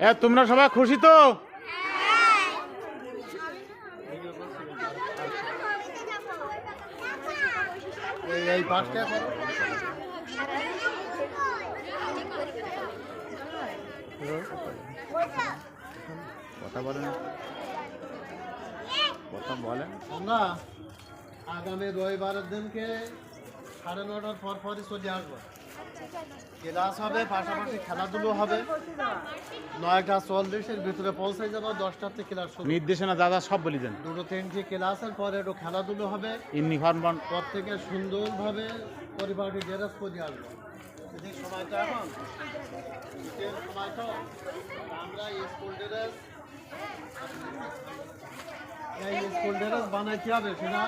এ তোমরা সবাই খুশি তো? এই- এই পাঁচটা করো কথা বলেন কথা বলেন আমরা আগামী রবিবারের দিনকে সাড়ে নটার পর পরই চলে আসব। ক্লাস হবে পাশাপাশি খেলাধুলো হবে। নয়টা চল্লিশের ভিতরে পৌঁছে যাব দশটার থেকে ক্লাস নির্দেশনা দাদা সব বলি দেন। দুটো তিনটি ক্লাসের পরে একটু খেলাধুলো হবে। ইউনিফর্ম প্রত্যেকে সুন্দরভাবে পরিবারটি ড্রেস করে আসব সময়টা এখন। শীতের সময় তো আমরা স্কুল ড্রেস এই স্কুল ড্রেস বানাইতে হবে সেটা।